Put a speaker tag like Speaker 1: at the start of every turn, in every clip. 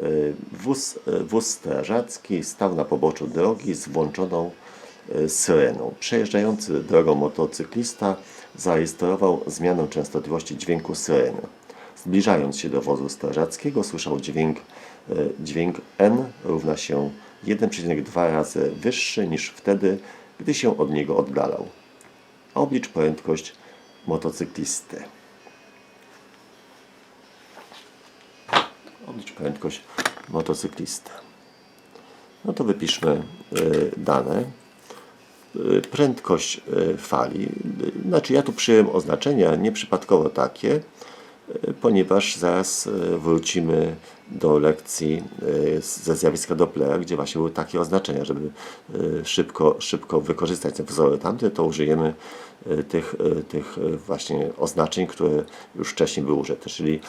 Speaker 1: Y, Wóz, y, wóz strażacki stał na poboczu drogi z włączoną y, syreną. Przejeżdżający drogą motocyklista zarejestrował zmianę częstotliwości dźwięku syreny. Zbliżając się do wozu strażackiego, słyszał dźwięk, dźwięk N równa się 1,2 razy wyższy niż wtedy, gdy się od niego oddalał. Oblicz prędkość motocyklisty. Prędkość motocyklisty. No to wypiszmy y, dane. Y, Prędkość y, fali. Znaczy ja tu przyjąłem oznaczenia nieprzypadkowo takie, ponieważ zaraz y, wrócimy do lekcji y, ze zjawiska Dopplera, gdzie właśnie były takie oznaczenia, żeby y, szybko, szybko wykorzystać te wzory tamte, to użyjemy tych, tych właśnie oznaczeń, które już wcześniej były użyte, czyli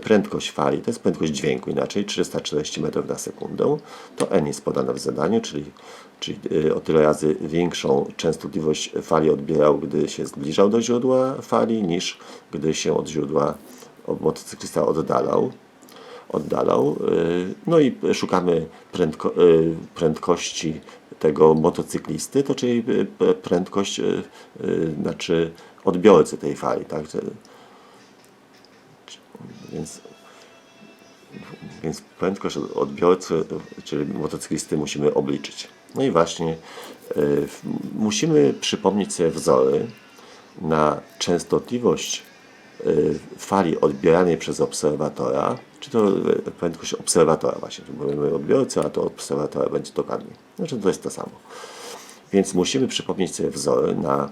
Speaker 1: prędkość fali, to jest prędkość dźwięku inaczej, 340 metrów na sekundę, to n jest podane w zadaniu, czyli, czyli o tyle razy większą częstotliwość fali odbierał, gdy się zbliżał do źródła fali, niż gdy się od źródła motocyklista oddalał oddalał. Y, No i szukamy prędko, y, prędkości tego motocyklisty, to czyli y, prędkość, znaczy odbiorcy tej fali, tak? Więc, więc prędkość odbiorcy, czyli motocyklisty musimy obliczyć. No i właśnie musimy przypomnieć sobie wzory na częstotliwość fali odbieranej przez obserwatora, czy to y, prędkość obserwatora właśnie, tu mówimy odbiorcy, a to obserwatora będzie dokładnie. Znaczy to jest to samo. Więc musimy przypomnieć sobie wzory na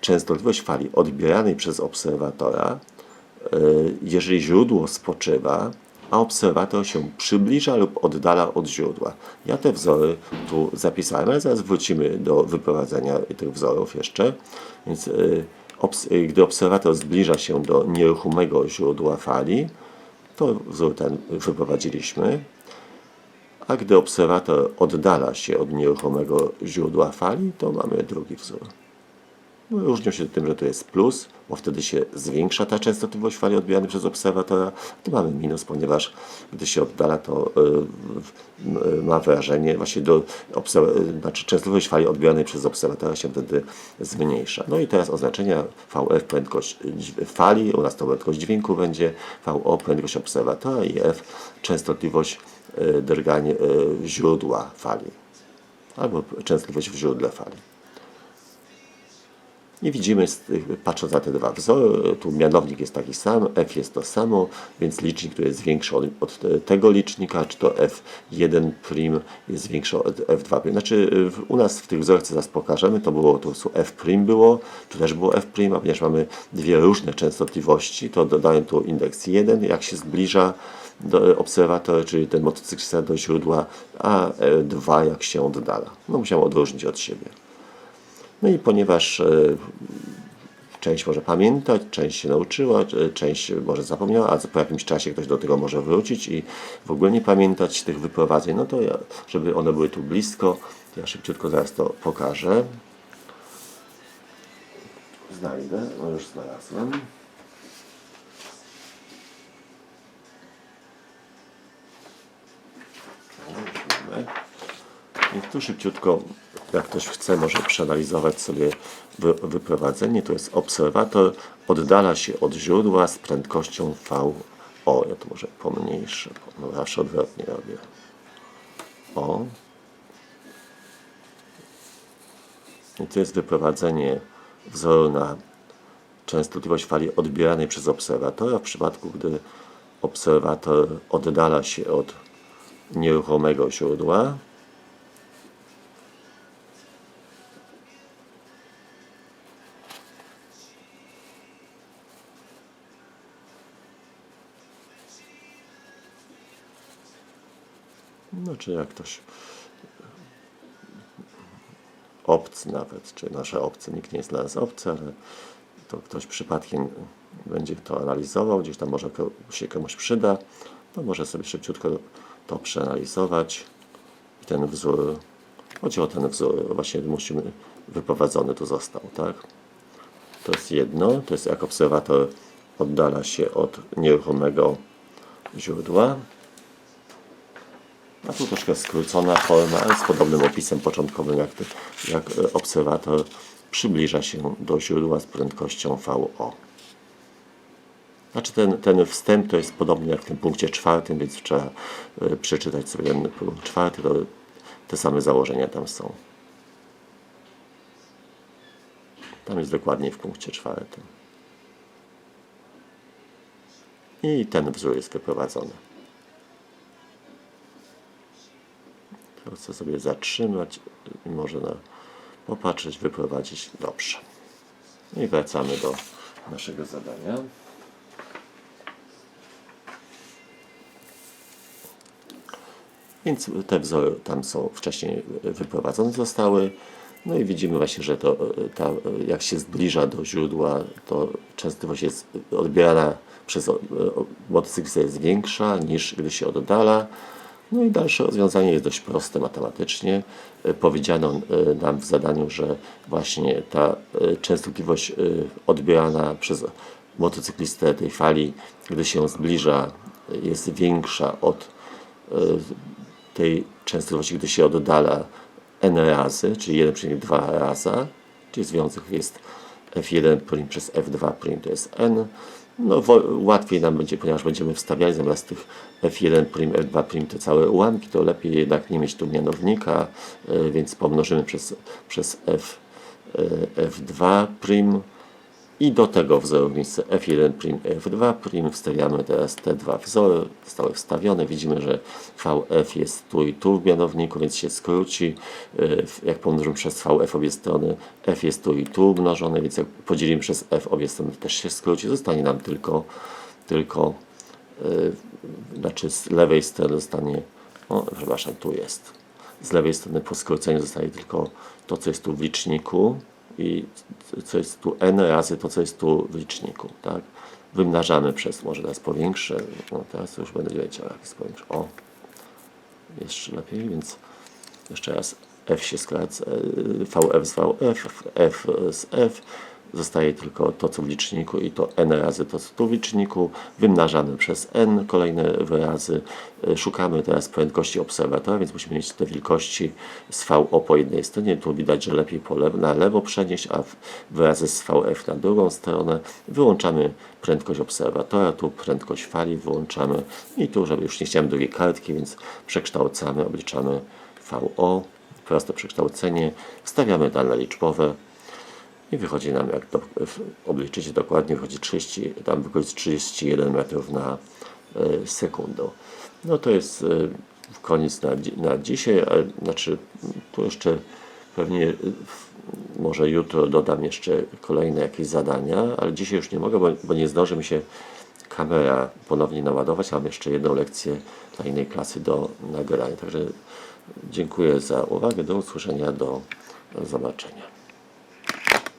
Speaker 1: częstotliwość fali odbieranej przez obserwatora, y, jeżeli źródło spoczywa, a obserwator się przybliża lub oddala od źródła. Ja te wzory tu zapisałem, ale zaraz wrócimy do wyprowadzenia tych wzorów jeszcze. Więc y, obs- gdy obserwator zbliża się do nieruchomego źródła fali, to wzór ten wyprowadziliśmy. A gdy obserwator oddala się od nieruchomego źródła fali, to mamy drugi wzór. No, różnią się tym, że to jest plus, bo wtedy się zwiększa ta częstotliwość fali odbieranej przez obserwatora. Tu mamy minus, ponieważ gdy się oddala, to y, y, ma wrażenie, właśnie do y, znaczy częstotliwość fali odbieranej przez obserwatora się wtedy zmniejsza. No i teraz oznaczenia VF prędkość fali, u nas to prędkość dźwięku będzie, VO prędkość obserwatora i F częstotliwość y, źródła fali albo częstotliwość w źródle fali. I widzimy, patrząc na te dwa wzory, tu mianownik jest taki sam, f jest to samo, więc licznik, który jest większy od, tego licznika, czy to f1' jest większy od f2'. Znaczy u nas w tych wzorach, co zaraz pokażemy, to było tu f' było, tu też było f', a ponieważ mamy dwie różne częstotliwości, to dodaję tu indeks 1, jak się zbliża do obserwatora, czyli ten motocyklista do źródła, a 2 jak się oddala. No musiałem odróżnić od siebie. No i ponieważ e, część może pamiętać, część się nauczyła, e, część może zapomniała, a po jakimś czasie ktoś do tego może wrócić i w ogóle nie pamiętać tych wyprowadzeń, no to ja, żeby one były tu blisko, ja szybciutko zaraz to pokażę. Znajdę, no już znalazłem. I tu szybciutko, jak ktoś chce, może przeanalizować sobie wy, wyprowadzenie. To jest obserwator, oddala się od źródła z prędkością VO. Ja to może pomniejszę, bo no zawsze odwrotnie robię. O. I to jest wyprowadzenie wzoru na częstotliwość fali odbieranej przez obserwatora w przypadku, gdy obserwator oddala się od nieruchomego źródła. No, czy jak ktoś obcy nawet, czy nasze obce, nikt nie jest dla nas obcy, ale to ktoś przypadkiem będzie to analizował, gdzieś tam może się komuś przyda, to może sobie szybciutko to przeanalizować i ten wzór, chodzi o ten wzór, właśnie musimy, wyprowadzony tu został, tak? To jest jedno, to jest jak obserwator oddala się od nieruchomego źródła, A tu troszkę skrócona forma, ale z podobnym opisem początkowym, jak, jak e, obserwator przybliża się do źródła z prędkością VO. Znaczy ten, ten wstęp to jest podobny jak w tym punkcie czwartym, więc trzeba e, przeczytać sobie ten punkt czwarty, to te same założenia tam są. Tam jest dokładnie w punkcie czwartym. I ten wzór jest wyprowadzony. Chcę sobie zatrzymać i może na, popatrzeć, wyprowadzić. Dobrze. I wracamy do naszego zadania. Więc te wzory tam są wcześniej wyprowadzone zostały. No i widzimy właśnie, że to e, ta, e, jak się zbliża do źródła, to częstotliwość jest odbierana przez o- motocyklistę jest większa niż gdy się oddala. No i dalsze rozwiązanie jest dość proste matematycznie. E, Powiedziano e, nam w zadaniu, że właśnie ta e, częstotliwość odbierana przez motocyklistę tej fali, gdy się zbliża, jest większa od tej częstotliwości, gdy się oddala n razy, czyli 1,2 raza, czyli związek jest f1' prim przez f2' prim to jest n. No, łatwiej nam będzie, ponieważ będziemy wstawiali zamiast tych f1', prim, f2' prim te całe ułamki, to lepiej jednak nie mieć tu mianownika, y, więc pomnożymy przez, przez f, y, f2' prim i do tego wzoru w miejsce F1', F2', wstawiamy teraz te dwa wzory, zostały wstawione. Widzimy, że VF jest tu i tu w mianowniku, więc się skróci. Yy, Jak pomnożymy przez VF obie strony, F jest tu i tu mnożone, więc jak podzielimy przez F obie strony, też się skróci. Zostanie nam tylko, tylko yy, znaczy z lewej strony zostanie, o, przepraszam, tu jest. Z lewej strony po skróceniu zostaje tylko to, co jest tu w liczniku i co jest tu n razy to, co jest tu w liczniku, tak? Wymnażamy przez, może teraz powiększę, no teraz już będę wiedział, jak jest powiększę. O, jeszcze lepiej, więc jeszcze raz f się skraca, y, vf z vf, f z f, zostaje tylko to, co w liczniku i to n razy to, co tu w liczniku, wymnażamy przez n kolejne wyrazy, Y, szukamy teraz prędkości obserwatora, więc musimy mieć te wielkości z VO po jednej stronie, tu widać, że lepiej po lewo, na lewo przenieść, a wyrazy z VF na drugą stronę, wyłączamy prędkość obserwatora, tu prędkość fali wyłączamy i tu, żeby już nie chciałem drugiej kartki, więc przekształcamy, obliczamy VO, proste przekształcenie, wstawiamy dane liczbowe, i wychodzi nam, jak w- obliczycie dokładnie, wychodzi 30, tam wychodzi 31 metrów na e, sekundę. No to jest e, koniec na, na dzisiaj, ale znaczy tu jeszcze pewnie e, może jutro dodam jeszcze kolejne jakieś zadania, ale dzisiaj już nie mogę, bo, bo nie zdąży mi się kamera ponownie naładować. Mam jeszcze jedną lekcję dla innej klasy do nagrania. Także dziękuję za uwagę. Do usłyszenia, do zobaczenia.